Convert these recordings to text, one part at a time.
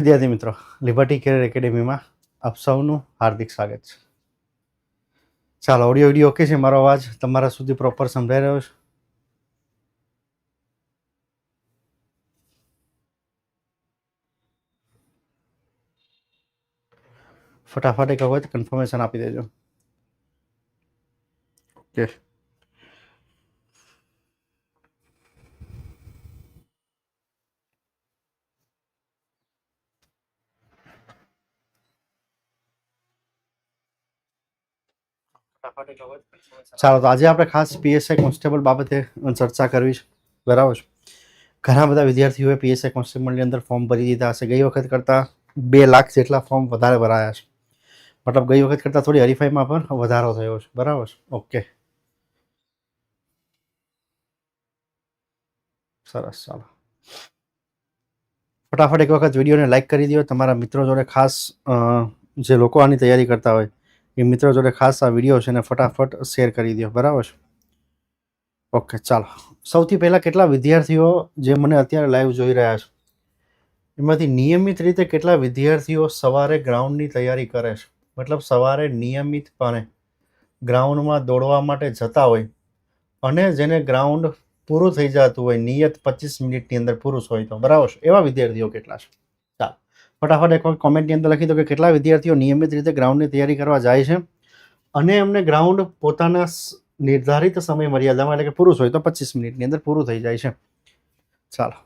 વિદ્યાર્થી મિત્રો liberty carrier એકેડેમીમાં આપ સૌનું હાર્દિક સ્વાગત છે. ચાલો ઓડિયો વીડિયો ઓકે છે મારો અવાજ? તમારા સુધી પ્રોપર સંભળાઈ રહ્યો છે? ફટાફટ એક વખત કન્ફર્મેશન આપી દેજો. ઓકે ચાલો, તો આજે આપણે ખાસ પીએસઆઈ કોન્સ્ટેબલ બાબતે ચર્ચા કરવી છે. બરાબર છે. ઘણા બધા વિદ્યાર્થીઓએ પીએસઆઈ કોન્સ્ટેબલની અંદર ફોર્મ ભરી દીધા હશે. ગઈ વખત કરતાં બે લાખ જેટલા ફોર્મ વધારે ભરાયા છે. મતલબ ગઈ વખત કરતાં થોડી હરીફાઈમાં પણ વધારો થયો છે. બરાબર છે. ઓકે. સરસ, ચાલો. ફટાફટ એક વખત વિડીયોને લાઇક કરી દો. તમારા મિત્રો જોડે ખાસ જે લોકો આની તૈયારી કરતા હોય એ મિત્રો જોડે ખાસ આ વીડિયો છે એને ફટાફટ શેર કરી દો બરાબર છે? ઓકે ચાલો. સૌથી પહેલાં કેટલા વિદ્યાર્થીઓ જે મને અત્યારે લાઈવ જોઈ રહ્યા છે, એમાંથી નિયમિત રીતે કેટલા વિદ્યાર્થીઓ સવારે ગ્રાઉન્ડની તૈયારી કરે છે? મતલબ સવારે નિયમિતપણે ગ્રાઉન્ડમાં દોડવા માટે જતા હોય અને જેને ગ્રાઉન્ડ પૂરું થઈ જતું હોય, નિયત પચીસ મિનિટની અંદર પુરુષ હોય તો. બરાબર છે? એવા વિદ્યાર્થીઓ કેટલા છે? ફટાફટ એક વખત કોમેન્ટની અંદર લખી દો કે કેટલા વિદ્યાર્થીઓ નિયમિત રીતે ગ્રાઉન્ડની તૈયારી કરવા જાય છે. અને એમને ગ્રાઉન્ડ પોતાના નિર્ધારિત સમય મર્યાદામાં એટલે કે પુરુષ હોય તો પચીસ મિનિટની અંદર પૂરું થઈ જાય છે. ચાલો.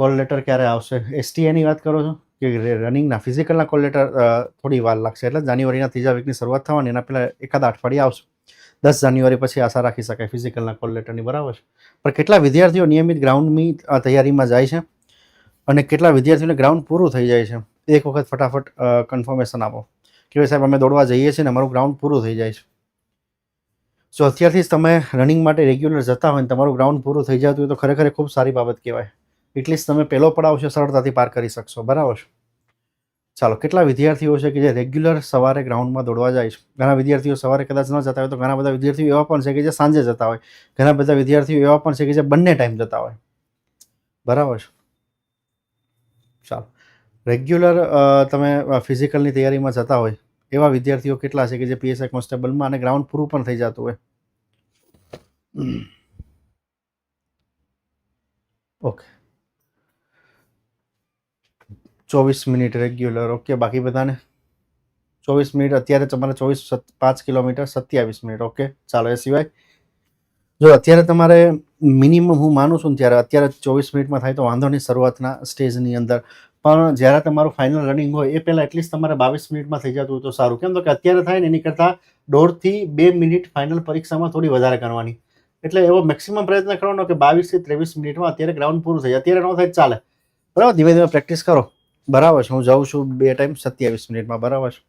કોલ લેટર ક્યારે આવશે? એસટીએની વાત કરો છો? કે રનિંગના ફિઝિકલના કોલ લેટર થોડી વાર લાગશે. એટલે જાન્યુઆરીના ત્રીજા વીકની શરૂઆત થવાની એના પહેલાં એકાદ અઠવાડિયે આવશે. દસ જાન્યુઆરી પછી આશા રાખી શકાય. ફિઝિકલના કોલ લેટરની બરાબર છે. પણ કેટલા વિદ્યાર્થીઓ નિયમિત ગ્રાઉન્ડની તૈયારીમાં જાય છે? અને કેટલા વિદ્યાર્થીઓને ગ્રાઉન્ડ પૂરું થઈ જાય છે. એક વખત ફટાફટ કન્ફર્મેશન આપો. કે ભાઈ સાહેબ, અમે દોડવા જઈએ છીએ ને અમારું ગ્રાઉન્ડ પૂરું થઈ જાય છે. જો અત્યારથી જ તમે રનિંગ માટે રેગ્યુલર જતા હોય ને તમારું ગ્રાઉન્ડ પૂરું થઈ જતું હોય તો ખરેખર ખૂબ સારી બાબત કહેવાય. એટલીસ્ટ તમે પહેલો પડાવ છે, સરળતાથી પાર કરી શકશો. બરાબર છે? ચાલો, કેટલા વિદ્યાર્થીઓ છે કે જે રેગ્યુલર સવારે ગ્રાઉન્ડમાં દોડવા જાય છે? ઘણા વિદ્યાર્થીઓ સવારે કદાચ ન જતા હોય તો ઘણા બધા વિદ્યાર્થીઓ એવા પણ છે કે જે સાંજે જતા હોય. ઘણા બધા વિદ્યાર્થીઓ એવા પણ છે કે જે બંને ટાઈમ જતા હોય. બરાબર છે? ચાલો. રેગ્યુલર તમે ફિઝિકલની તૈયારીમાં જતા હોય, એવા વિદ્યાર્થીઓ કેટલા છે કે જે પીએસઆઈ કોન્સ્ટેબલમાં અને ગ્રાઉન્ડ પૂરું પણ થઈ જતું હોય? ઓકે. ચોવીસ મિનિટ રેગ્યુલર ઓકે, બાકી બધાને? ચોવીસ મિનિટ, અત્યારે તમારે ચોવીસ પાંચ કિલોમીટર, સત્યાવીસ મિનિટ, ઓકે, ચાલો, એ સિવાય જો અત્યારે તમારે મિનિમમ હું માનું છું ત્યારે અત્યારે ચોવીસ મિનિટમાં થાય તો વાંધો નહીં શરૂઆતના સ્ટેજની અંદર. પણ જ્યારે તમારું ફાઇનલ રનિંગ હોય એ પહેલાં એટલીસ્ટ તમારે બાવીસ મિનિટમાં થઈ જતું હોય તો સારું. કેમ તો કે અત્યારે થાય ને એની કરતાં દોઢથી બે મિનિટ ફાઇનલ પરીક્ષામાં થોડી વધારે કરવાની. એટલે એવો મેક્સિમમ પ્રયત્ન કરવાનો કે બાવીસથી ત્રેવીસ મિનિટમાં અત્યારે ગ્રાઉન્ડ પૂરું થઈ જાય. અત્યારે ન થાય ચાલે. બરાબર? ધીમે ધીમે પ્રેક્ટિસ કરો. બરાબર છે. હું જાઉં છું બે ટાઈમ સત્યાવીસ મિનિટમાં. બરાબર છે.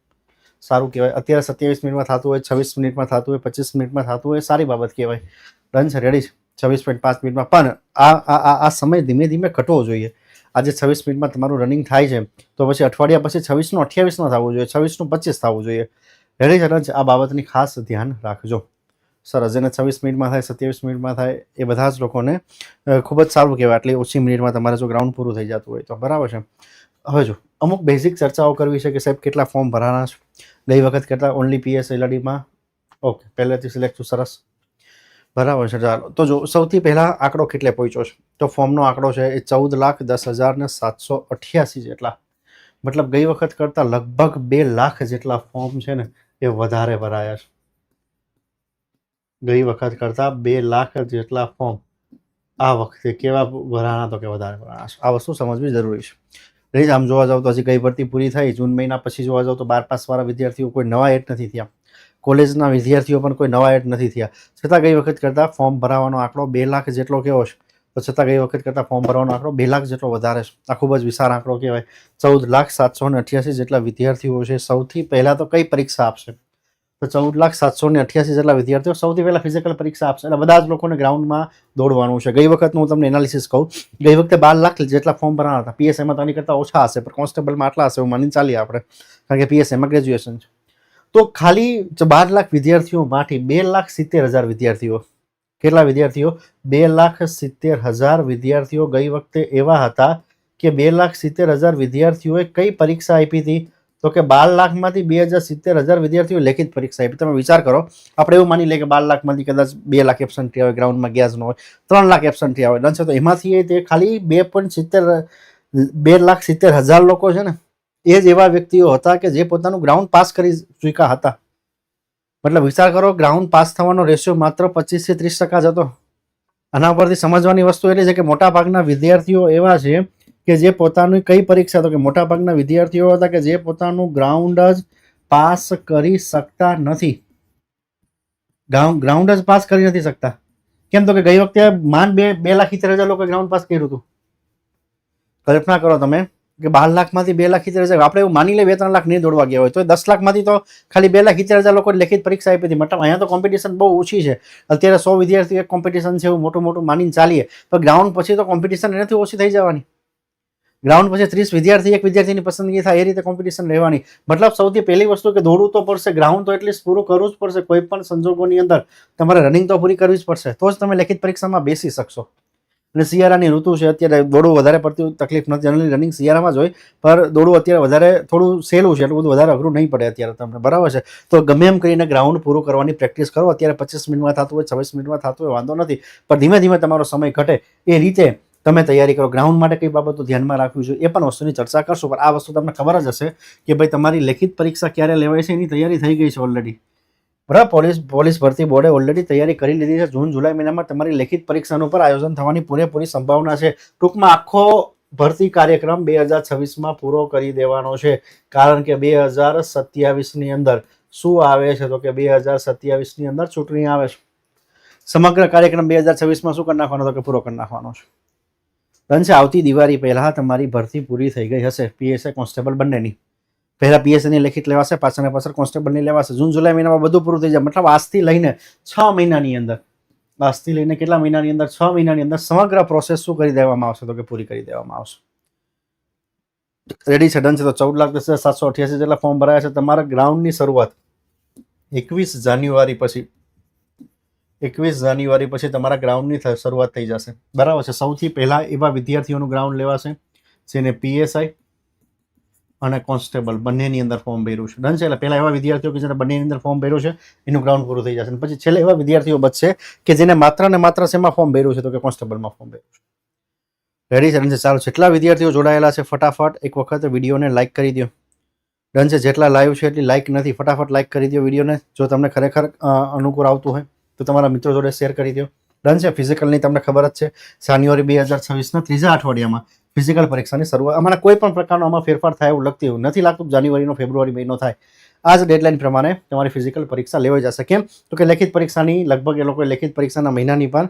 સારું કહેવાય. અત્યારે સત્યાવીસ મિનિટમાં થતું હોય, છવ્વીસ મિનિટમાં થતું હોય, પચીસ મિનિટમાં થતું હોય સારી બાબત કહેવાય. ડન છે રેડી છે. છવ્વીસ પોઈન્ટ પાંચ મિનિટમાં. પણ આ આ આ- સમય ધીમે ધીમે ઘટવો જોઈએ. આજે છવ્વીસ મિનિટમાં તમારું રનિંગ થાય છે, તો પછી અઠવાડિયા પછી છવ્વીસનું, અઠ્યાવીસનું થવું જોઈએ, છવ્વીસનું પચીસ થવું જોઈએ. રેડી છે ડન આ બાબતની ખાસ ધ્યાન રાખજો. સરસ જેને છવ્વીસ મિનિટમાં થાય, સત્યાવીસ મિનિટમાં થાય, એ બધા જ લોકોને ખૂબ જ સારું કહેવાય. આટલી ઓછી મિનિટમાં તમારે જો ગ્રાઉન્ડ પૂરું થઈ જતું હોય તો. બરાબર છે? હવે જો, અમુક બેઝિક ચર્ચાઓ કરવી છે કે સાહેબ કેટલા ફોર્મ ભરાના છે? ગઈ વખત કરતાં ઓનલી પીએસ એલઆડીમાં ઓકે પહેલેથી સિલેક્ટ છું, સરસ. બરાબર છે, ચાલો. તો જો, સૌથી પહેલાં આંકડો કેટલે પહોંચ્યો છે? તો ફોર્મનો આંકડો છે એ ચૌદ લાખ દસ હજાર ને સાતસો અઠ્યાસી જેટલા. મતલબ ગઈ વખત કરતાં લગભગ બે લાખ જેટલા ફોર્મ છે ને એ વધારે ભરાયા છે. ગઈ વખત કરતાં બે લાખ જેટલા ફોર્મ આ વખતે કેવા ભરાણા તો કે વધારે ભરાણા છે. આ વસ્તુ સમજવી જરૂરી છે. રહી આમ જોવા જાવ તો હજી ગઈ ભરતી પૂરી થઈ, જૂન મહિના પછી જોવા જાવ તો બાર પાસવાળા વિદ્યાર્થીઓ કોઈ નવા એડ નથી થયા. કોલેજના વિદ્યાર્થીઓ પણ કોઈ નવા એડ નથી થયા. છતાં ગઈ વખત કરતાં ફોર્મ ભરાવાનો આંકડો બે લાખ જેટલો કેવો છે? તો છતાં ગઈ વખત કરતાં ફોર્મ ભરવાનો આંકડો બે લાખ જેટલો વધારે છે. આ ખૂબ જ વિશાળ આંકડો કહેવાય. ચૌદ લાખ સાતસો ને અઠ્યાસી જેટલા વિદ્યાર્થીઓ છે. સૌથી પહેલાં તો કઈ પરીક્ષા આપશે? તો ચૌદ લાખ સાતસો ને અઠ્યાસી જેટલા વિદ્યાર્થીઓ સૌથી પહેલાં ફિઝિકલ પરીક્ષા આપશે. એટલે બધા જ લોકોને ગ્રાઉન્ડમાં દોડવાનું છે. ગઈ વખતનું હું તમને એનાલિસિસ કહું. ગઈ વખતે બાર લાખ જેટલા ફોર્મ ભરાવાના હતા. પીએસએમાં તો આની કરતાં ઓછા હશે, પણ કોન્સ્ટેબલમાં આટલા હશે. એવું માની ચાલીએ આપણે. કારણ કે પીએસએમાં ગ્રેજ્યુએશન છે. તો ખાલી બાર લાખ વિદ્યાર્થીઓમાંથી બે લાખ સિત્તેર હજાર વિદ્યાર્થીઓ. કેટલા વિદ્યાર્થીઓ? બે લાખ સિત્તેર હજાર વિદ્યાર્થીઓ ગઈ વખતે એવા હતા કે બે લાખ સિત્તેર હજાર વિદ્યાર્થીઓએ કઈ પરીક્ષા આપી હતી? તો કે બાર લાખમાંથી બે હજાર સિત્તેર હજાર વિદ્યાર્થીઓ લેખિત પરીક્ષા આપી. તમે વિચાર કરો, આપણે એવું માની લઈએ કે બાર લાખમાંથી કદાચ બે લાખ એબસન્ટ હોય ગ્રાઉન્ડમાં ગેસ ન હોય, ત્રણ લાખ એબસન્ટ થયા હોય તો એમાંથી એ તે ખાલી બે પોઈન્ટ સિત્તેર, બે લાખ સિત્તેર હજાર લોકો છે ને એ જ એવા વ્યક્તિઓ હતા કે જે પોતાનું ગ્રાઉન્ડ પાસ કરી ચૂક્યા હતા. મતલબ વિચાર કરો ગ્રાઉન્ડ પાસ થવાનો રેશિયો માત્ર પચીસથી ત્રીસ ટકા જ હતો. આના પરથી સમજવાની વસ્તુ એટલી છે કે મોટાભાગના વિદ્યાર્થીઓ એવા છે કે જે પોતાની કઈ પરીક્ષા તો કે મોટાભાગના વિદ્યાર્થીઓ હતા કે જે પોતાનું ગ્રાઉન્ડ જ પાસ કરી શકતા નથી. ગ્રાઉન્ડ જ પાસ કરી નથી શકતા. કેમ તો કે ગઈ વખતે માન બે બે લાખ સિત્તેર હજાર લોકો ગ્રાઉન્ડ પાસ કર્યું હતું. કલ્પના કરો તમે. કે બાર લાખમાંથી બે લાખ સિત્તેર હજાર. આપણે એવું માની લઈએ બે ત્રણ લાખ નહીં દોડવા ગયા હોય. તો દસ લાખમાંથી તો ખાલી બે લાખ સિત્તેર હજાર લોકો લેખિત પરીક્ષા આપી હતી. મતલબ અહીંયા તો કોમ્પિટિશન બહુ ઓછી છે. અત્યારે સો વિદ્યાર્થી એક કોમ્પિટિશન છે એવું મોટું મોટું માનીને ચાલીએ. તો ગ્રાઉન્ડ પછી તો કોમ્પિટિશન એનાથી ઓછી થઈ જવાની. ગ્રાઉન્ડ પછી ત્રીસ વિદ્યાર્થી, એક વિદ્યાર્થીની પસંદગી થાય એ રીતે કોમ્પિટિશન રહેવાની. મતલબ સૌથી પહેલી વસ્તુ કે દોડવું તો પડશે. ગ્રાઉન્ડ તો એટલીસ્ટ પૂરું કરવું જ પડશે. કોઈ પણ સંજોગોની અંદર તમારે રનિંગ તો પૂરી કરવી જ પડશે. તો જ તમે લેખિત પરીક્ષામાં બેસી શકશો. અને શિયાળાની ઋતુ છે, અત્યારે દોડવું વધારે પડતી તકલીફ નથી. જનરલી રનિંગ શિયાળામાં જ હોય, પર દોડવું અત્યારે વધારે થોડું સહેલું છે, એટલું બધું વધારે અઘરું નહીં પડે અત્યારે તમને. બરાબર છે? તો ગમે એમ કરીને ગ્રાઉન્ડ પૂરું કરવાની પ્રેક્ટિસ કરો. અત્યારે પચીસ મિનિટમાં થતું હોય, છવ્વીસ મિનિટમાં થતું હોય, વાંધો નથી. પણ ધીમે ધીમે તમારો સમય ઘટે. એ રીતે તમે તૈયારી કરો. ગ્રાઉન્ડ માટે કઈ બાબતો ધ્યાનમાં રાખવી જોઈએ, એ પણ વસ્તુની ચર્ચા કરશો. પણ આ વસ્તુ તમને ખબર જ હશે કે ભાઈ તમારી લેખિત પરીક્ષા ક્યારે લેવાય છે, એની તૈયારી થઈ ગઈ છે ઓલરેડી બરાબર, પોલીસ પોલીસ ભરતી બોર્ડે ઓલરેડી તૈયારી કરી લીધી છે. જૂન, જુલાઈ મહિનામાં તમારી લેખિત પરીક્ષાનું પર આયોજન થવાની પૂરેપૂરી સંભાવના છે. ટૂંકમાં આખો ભરતી કાર્યક્રમ બે હજાર છવ્વીસમાં પૂરો કરી દેવાનો છે. કારણ કે બે હજાર સત્યાવીસની અંદર શું આવે છે? તો કે બે હજાર સત્યાવીસની અંદર ચૂંટણી આવે છે. સમગ્ર કાર્યક્રમ બે હજાર છવ્વીસમાં શું કરી નાખવાનો? તો કે પૂરો કરી નાખવાનો છે. ડન છે, આવતી દિવાળી પહેલાં તમારી ભરતી પૂરી થઈ ગઈ હશે. પીએસએ કોન્સ્ટેબલ બંનેની. પહેલા પીએસઆઈની લેખિત લેવાશે, પાછળ પાછળ કોન્સ્ટેબલની લેવાશે. જૂન, જુલાઈ મહિનામાં બધું પૂરું થઈ જાય. મતલબ આજથી લઈને છ મહિનાની અંદર. આજથી લઈને કેટલા મહિનાની અંદર? છ મહિનાની અંદર સમગ્ર પ્રોસેસ શું કરી દેવામાં આવશે? તો કે પૂરી કરી દેવામાં આવશે. રેડી છે? ડન છે? તો ચૌદ લાખ દસ હજાર સાતસો અઠ્યાસી જેટલા ફોર્મ ભરાયા છે. તમારા ગ્રાઉન્ડની શરૂઆત એકવીસ જાન્યુઆરી પછી. એકવીસ જાન્યુઆરી પછી તમારા ગ્રાઉન્ડની શરૂઆત થઈ જશે. બરાબર છે? સૌથી પહેલાં એવા વિદ્યાર્થીઓનું ગ્રાઉન્ડ લેવાશે, જેને પીએસઆઈ અને કોન્સ્ટેબલ બંનેની અંદર ફોર્મ ભર્યું છે. ડન છે એટલે પહેલાં એવા વિદ્યાર્થીઓ કે જેને બંનેની અંદર ફોર્મ ભર્યું છે, એનું ગ્રાઉન્ડ પૂરું થઈ જશે. અને પછી છેલ્લે એવા વિદ્યાર્થીઓ બચશે કે જેને માત્ર ને માત્ર શેમાં ફોર્મ ભર્યું છે તો કે કોન્સ્ટેબલમાં ફોર્મ ભર્યું છે. રેડી છે? ડન છે? ચાલો, જેટલા વિદ્યાર્થીઓ જોડાયેલા છે, ફટાફટ એક વખત વિડીયોને લાઇક કરી દો ડન છે? જેટલા લાઈવ છે એટલી લાઇક નથી. ફટાફટ લાઇક કરી દો વિડીયોને. જો તમને ખરેખર અનુકૂળ આવતું હોય, તો તમારા મિત્રો જોડે શેર કરી દો ડન છે? ફિઝિકલની તમને ખબર જ છે. જાન્યુઆરી બે હજાર છવ્વીસના ત્રીજા અઠવાડિયામાં ફિઝિકલ પરીક્ષાની શરૂઆત અમારા કોઈ પણ પ્રકારનો આમાં ફેરફાર થાય એવું લગતી એવું નથી લાગતું. જાન્યુઆરીનો, ફેબ્રુઆરી મહિનો થાય. આ જ ડેડલાઇન પ્રમાણે તમારી ફિઝિકલ પરીક્ષા લેવાઈ જશે. કેમ? તો કે લેખિત પરીક્ષાની લગભગ એ લોકોએ લેખિત પરીક્ષાના મહિનાની પણ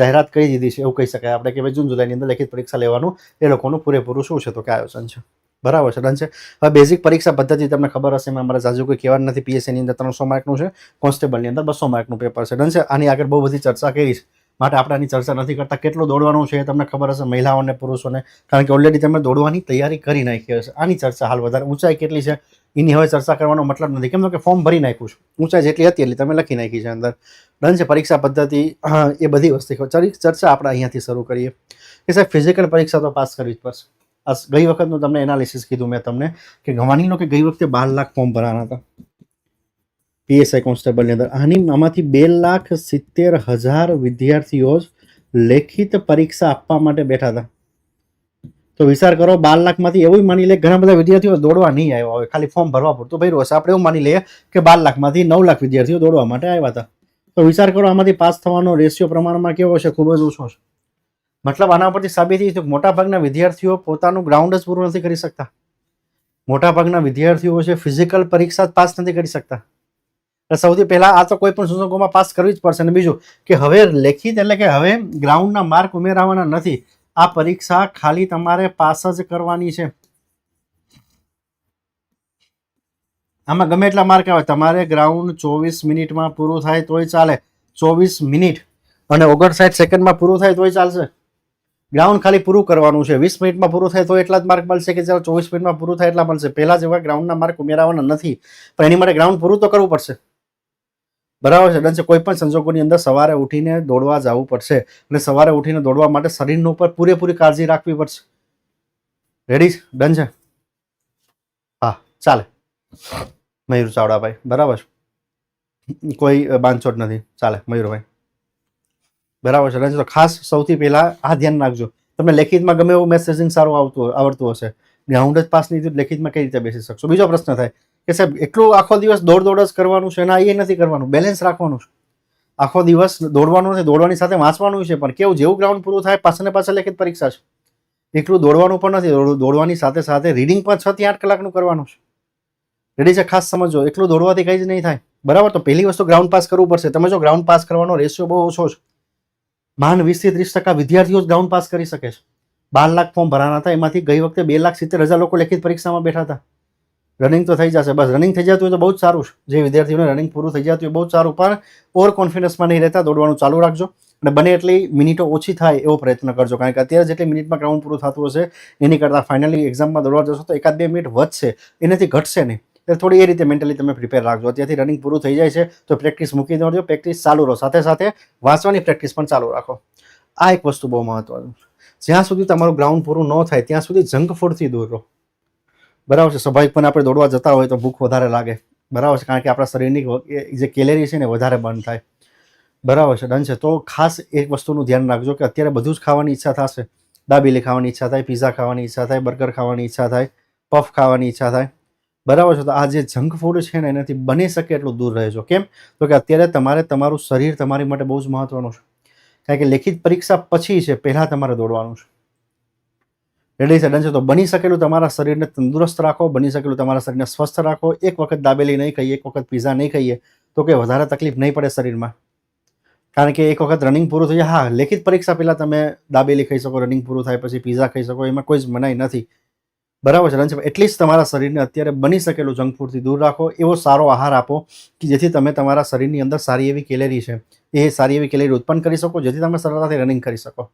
જાહેરાત કરી દીધી છે. એવું કહી શકાય. આપણે કે ભાઈ જૂન જુલાઈની અંદર લેખિત પરીક્ષા લેવાનું. એ લોકોનું પૂરેપૂરું શું છે? તો કે આયોજન છે. બરાબર છે? ડન છે? હવે બેઝિક પરીક્ષા પદ્ધતિ તમને ખબર હશે મેં અમારે જાજુ કોઈ કહેવાનું નથી. પીએસસીની અંદર ત્રણસો માર્કનું છે. કોન્સ્ટેબલની અંદર બસો માર્કનું પેપર છે. ડન છે? આની આગળ બહુ બધી ચર્ચા કરી છે. માટે આપણે આની ચર્ચા નથી કરતા. કેટલું દોડવાનું છે એ તમને ખબર હશે મહિલાઓને પુરુષોને. કારણ કે ઓલરેડી તમે દોડવાની તૈયારી કરી નાખી હશે. આની ચર્ચા હાલ વધારે. ઊંચાઈ કેટલી છે? એની હવે ચર્ચા કરવાનો મતલબ નથી. કેમ? કે ફોર્મ ભરી નાખ્યું છે. ઊંચાઈ જેટલી હતી એટલી તમે લખી નાખી છે અંદર. ડન છે પરીક્ષા પદ્ધતિ એ બધી વસ્તુ ચરી- ચર્ચા આપણે અહીંયાથી શરૂ કરીએ. કે સાહેબ ફિઝિકલ પરીક્ષા તો પાસ કરવી જ પડશે. આ ગઈ વખતનું તમને એનાલિસિસ કીધું મેં તમને કે ગવાની લો કે ગઈ વખતે બાર લાખ ફોર્મ ભરાના હતા. પીએસઆઈ કોન્સ્ટેબલની અંદર. આની આમાંથી બે લાખ સિત્તેર હજાર વિદ્યાર્થીઓ લેખિત પરીક્ષા આપવા માટે બેઠા હતા. તો વિચાર કરો, બાર લાખમાંથી એવું માની લે, ઘણા બધા વિદ્યાર્થીઓ દોડવા નહીં આવ્યા હોય, ખાલી ફોર્મ ભરવા પૂરતું ભર્યું હશે આપણે એવું માની લઈએ કે બાર લાખમાંથી નવ લાખ વિદ્યાર્થીઓ દોડવા માટે આવ્યા હતા. તો વિચાર કરો, આમાંથી પાસ થવાનો રેશિયો પ્રમાણમાં કેવો છે? ખૂબ જ ઓછો છે. મતલબ આના પરથી સાબિત થઈ મોટાભાગના વિદ્યાર્થીઓ પોતાનું ગ્રાઉન્ડ જ પૂરું નથી કરી શકતા. મોટાભાગના વિદ્યાર્થીઓ છે ફિઝિકલ પરીક્ષા પાસ નથી કરી શકતા. સૌથી પહેલા આ તો કોઈ પણ સંજોગોમાં પાસ કરવી જ પડશે. અને બીજું કે હવે લેખિત એટલે કે હવે ગ્રાઉન્ડના માર્ક ઉમેરાવાના નથી. આ પરીક્ષા ખાલી તમારે પાસ જ કરવાની છે. આમાં ગમે એટલા માર્ક આવે. તમારે ગ્રાઉન્ડ ચોવીસ મિનિટમાં પૂરું થાય તોય ચાલે. ચોવીસ મિનિટ. અને ઓગણસાઠ સેકન્ડમાં પૂરું થાય તોય ચાલશે. ગ્રાઉન્ડ ખાલી પૂરું કરવાનું છે. વીસ મિનિટમાં પૂરું થાય તો એટલા જ માર્ક મળશે કે જ્યારે ચોવીસ મિનિટમાં પૂરું થાય એટલા મળશે. પહેલા જેવા ગ્રાઉન્ડના માર્ક ઉમેરાવાના નથી. પણ એની માટે ગ્રાઉન્ડ પૂરું તો કરવું પડશે. બરાબર છે? ડન છે કોઈ પણ સંજોગોની અંદર સવારે ઉઠીને દોડવા જવું પડશે અને સવારે ઉઠીને દોડવા માટે શરીરનું ઉપર પૂરેપૂરી કાળજી રાખવી પડશે. રેડી ડન છે? હા, ચાલે. મયુર ચાવડાભાઈ, બરાબર છે? કોઈ બાંધછોડ નથી. ચાલે, મયુરભાઈ. બરાબર છે? ડન તો ખાસ સૌથી પહેલાં આ ધ્યાન રાખજો. તમને લેખિતમાં ગમે એવું મેસેજિંગ સારું આવતું આવડતું હશે. ગ્રાઉન્ડ જ પાસ નહીં લેખિતમાં કઈ રીતે બેસી શકશો? બીજો પ્રશ્ન થાય કે સાહેબ, એટલું આખો દિવસ દોડ દોડ જ કરવાનું છે ના એ નથી કરવાનું બેલેન્સ રાખવાનું છે. આખો દિવસ દોડવાનું નથી દોડવાની સાથે વાંચવાનું છે, પણ કેવું, જેવું ગ્રાઉન્ડ પૂરું થાય પાછળ ને પાછળ લેખિત પરીક્ષા છે. એટલું દોડવાનું પણ નથી, દોડ- દોડવાની સાથે સાથે રીડિંગ પણ છ થી આઠ કલાકનું કરવાનું છે. રેડી છે? ખાસ સમજો એટલું દોડવાથી કંઈ જ નહીં થાય. બરાબર? તો પહેલી વસ્તુ ગ્રાઉન્ડ પાસ કરવું પડશે. તમે જો ગ્રાઉન્ડ પાસ કરવાનો રેશિયો બહુ ઓછો છે. માન વીસથી ત્રીસ ટકા વિદ્યાર્થીઓ જ ગ્રાઉન્ડ પાસ કરી શકે છે. બાર લાખ ફોર્મ ભરાના હતા, એમાંથી ગઈ વખતે બે લાખ સિત્તેર હજાર લોકો લેખિત પરીક્ષામાં બેઠા હતા. રનિંગ તો થઈ જશે. બસ રનિંગ થઈ જતું હોય તો બહુ જ સારું છે. જે વિદ્યાર્થીઓને રનિંગ પૂરું થઈ જતું હોય બહુ જ સારું. પણ ઓવર કોન્ફિડન્સમાં નહીં રહેતા, દોડવાનું ચાલુ રાખજો. અને બને એટલી મિનિટો ઓછી થાય એવો પ્રયત્ન કરજો. કારણ કે અત્યારે જેટલી મિનિટમાં ગ્રાઉન્ડ પૂરું થતું હશે, એની કરતાં ફાઇનલી એક્ઝામમાં દોડવા જશો તો એકાદ બે મિનિટ વધશે. એનાથી ઘટશે નહીં. એટલે થોડી એ રીતે મેન્ટલી તમે પ્રિપેર રાખજો. અત્યારથી રનિંગ પૂરું થઈ જાય છે, તો પ્રેક્ટિસ મૂકી દેજો પ્રેક્ટિસ ચાલુ રહો. સાથે સાથે વાંચવાની પ્રેક્ટિસ પણ ચાલુ રાખો. આ એક વસ્તુ બહુ મહત્વનું જ્યાં સુધી તમારું ગ્રાઉન્ડ પૂરું ન થાય, ત્યાં સુધી જંક ફૂડથી દૂર રહો. બરાબર છે. સ્વાભાવિકપણે આપણે દોડવા જતા હોય તો ભૂખ વધારે લાગે. બરાબર છે. કારણ કે આપણા શરીરની જે કેલેરી છે ને વધારે બર્ન થાય. બરાબર છે. ડન છે. તો ખાસ એક વસ્તુનું ધ્યાન રાખજો કે અત્યારે બધું જ ખાવાની ઈચ્છા થશે. દાબેલી ખાવાની ઈચ્છા થાય, પીઝા ખાવાની ઈચ્છા થાય, બર્ગર ખાવાની ઈચ્છા થાય, પફ ખાવાની ઈચ્છા થાય. બરાબર છે. તો આ જે જંક ફૂડ છે ને એનાથી બની શકે એટલું દૂર રહેજો. કેમ? તો કે અત્યારે તમારે તમારું શરીર તમારી માટે બહુ જ મહત્વનું છે. કારણ કે લેખિત પરીક્ષા પછી છે, પહેલાં તમારે દોડવાનું છે. રેડી સડન છે, તો બની શકેલું તમારા શરીરને તંદુરસ્ત રાખો, બની શકેલું તમારા શરીરને સ્વસ્થ રાખો. એક વખત દાબેલી નહીં ખાઈએ, એક વખત પીઝા નહીં ખાઈએ, તો કે વધારે તકલીફ નહીં પડે શરીરમાં. કારણ કે એક વખત રનિંગ પૂરું થઈ જાય. હા, લેખિત પરીક્ષા પહેલાં તમે દાબેલી ખાઈ શકો રનિંગ પૂરું થાય પછી પીઝા ખાઈ શકો, એમાં કોઈ જ મનાઈ નથી. બરાબર છે રન એટલીસ્ટ તમારા શરીરને અત્યારે બની શકેલું જંક ફૂડથી દૂર રાખો, એવો સારો આહાર આપો કે જેથી તમે તમારા શરીરની અંદર સારી એવી કેલેરી છે. એ સારી એવી કેલેરી ઉત્પન્ન કરી શકો, જેથી તમે સરળતાથી રનિંગ કરી શકો.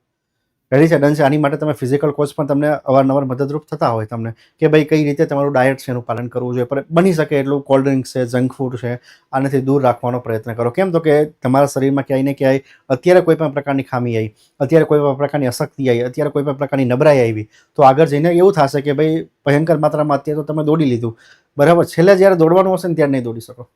રેડી છે ડન છે. આની માટે તમે ફિઝિકલ કોચ પણ તમને અવારનવાર મદદરૂપ થતા હોય તમને કે ભાઈ કઈ રીતે તમારું ડાયટ છે, એનું પાલન કરવું જોઈએ. પણ બની શકે એટલું કોલ્ડ ડ્રિંક્સ છે જંક ફૂડ છે, આનાથી દૂર રાખવાનો પ્રયત્ન કરો. કેમ તો કે તમારા શરીરમાં ક્યાંય ને ક્યાંય અત્યારે કોઈ પણ પ્રકારની ખામી આવી, અત્યારે કોઈ પણ પ્રકારની અશક્તિ આવી, અત્યારે કોઈ પણ પ્રકારની નબળાઈ આવી, તો આગળ જઈને એવું થશે કે ભાઈ ભયંકર માત્રામાં અત્યારે તો તમે દોડી લીધું. બરાબર? છેલ્લે જ્યારે દોડવાનું હશે ને ત્યારે નહીં દોડી શકો.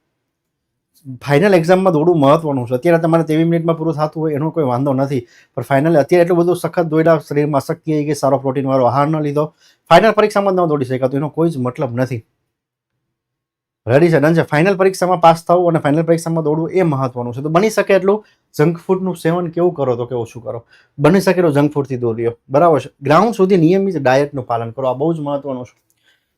ફાઇનલ એક્ઝામમાં દોડવું મહત્વનું છે. અત્યારે તમારે તેવી મિનિટમાં પૂરું થતું હોય એનો કોઈ વાંધો નથી. પણ ફાઇનલ અત્યારે એટલું બધું સખત દોડ્યા શરીરમાં શક્તિ આવી ગઈ સારો પ્રોટીનવાળો આહાર ન લીધો. ફાઇનલ પરીક્ષામાં ન દોડી શકાતું એનો કોઈ જ મતલબ નથી. રેડી છે? ડન છે? ફાઇનલ પરીક્ષામાં પાસ થવું અને ફાઇનલ પરીક્ષામાં દોડવું એ મહત્વનું છે. તો બની શકે એટલું જંક ફૂડનું સેવન કેવું કરો તો કે ઓછું કરો? બની શકે એટલું જંક ફૂડથી દોડ્યો બરાબર છે? ગ્રાઉન્ડ સુધી નિયમિત ડાયટનું પાલન કરો. આ બહુ જ મહત્વનું છે.